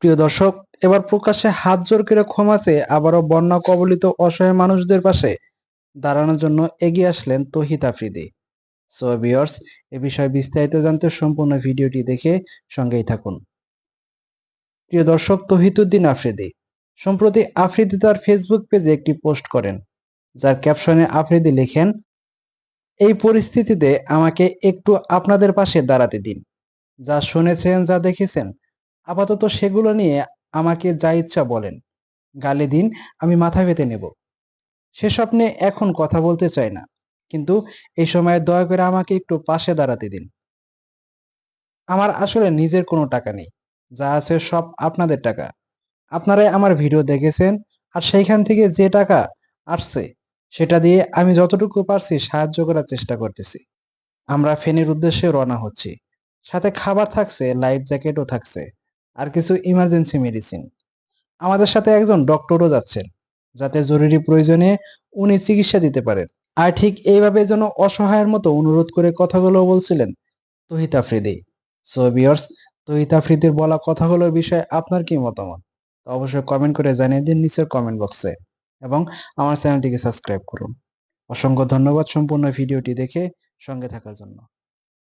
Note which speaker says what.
Speaker 1: প্রিয় দর্শক, এবার প্রকাশ্যে হাত জোর করে ক্ষমাছে আবারও বন্যা কবলিত অসহায় মানুষদের পাশে। দাঁড়ানোর জন্য এগিয়ে আসলেন তহিত আফ্রিদি। সো ভিউয়ার্স এ বিষয়ে বিস্তারিত জানতে সম্পূর্ণ ভিডিওটি দেখে সঙ্গেই থাকুন। প্রিয় দর্শক তহিতুদ্দিন আফ্রিদি। সম্প্রতি আফ্রিদি তার ফেসবুক পেজে একটি পোস্ট করেন। যার ক্যাপশনে আফ্রিদি লেখেন এই পরিস্থিতিতে আমাকে একটু আপনাদের পাশে দাঁড়াতে দিন। যা শুনেছেন, যা দেখেছেন, আপাতত সেগুলো নিয়ে আমাকে যা ইচ্ছা বলেন। গালি দিন, আমি মাথা পেতে নেব। সে স্বপ্নে এখন কথা বলতে চাই না, কিন্তু এই সময় দয়া করে আমাকে একটু পাশে দাঁড়াতে দিন। আমার আসলে নিজের কোনো টাকা নেই, যা আছে সব আপনাদের টাকা। আপনারাই আমার ভিডিও দেখেছেন, আর সেইখান থেকে যে টাকা আসছে সেটা দিয়ে আমি যতটুকু পারছি সাহায্য করার চেষ্টা করতেছি। আমরা ফেনীর উদ্দেশ্যে রওনা হচ্ছি। সাথে খাবার থাকছে লাইফ জ্যাকেটও থাকছে, আর কিছু ইমার্জেন্সি মেডিসিন আমাদের সাথে একজন ডক্টরও যাচ্ছেন, যাতে জরুরি প্রয়োজনে উনি চিকিৎসা দিতে পারেন। আর ঠিক এইভাবে যেন অসহায়ের মতো অনুরোধ করে কথাগুলো বলছিলেন তহিত আফ্রিদি। সো বিয়ার্স তহিত আফ্রিদির বলা কথাগুলোর বিষয়ে আপনার কি মতামত? অবশ্যই কমেন্ট করে জানিয়ে দিন নিচের কমেন্ট বক্সে এবং আমার চ্যানেলটিকে সাবস্ক্রাইব করুন। অসংখ্য ধন্যবাদ সম্পূর্ণ ভিডিওটি দেখে সঙ্গে থাকার জন্য।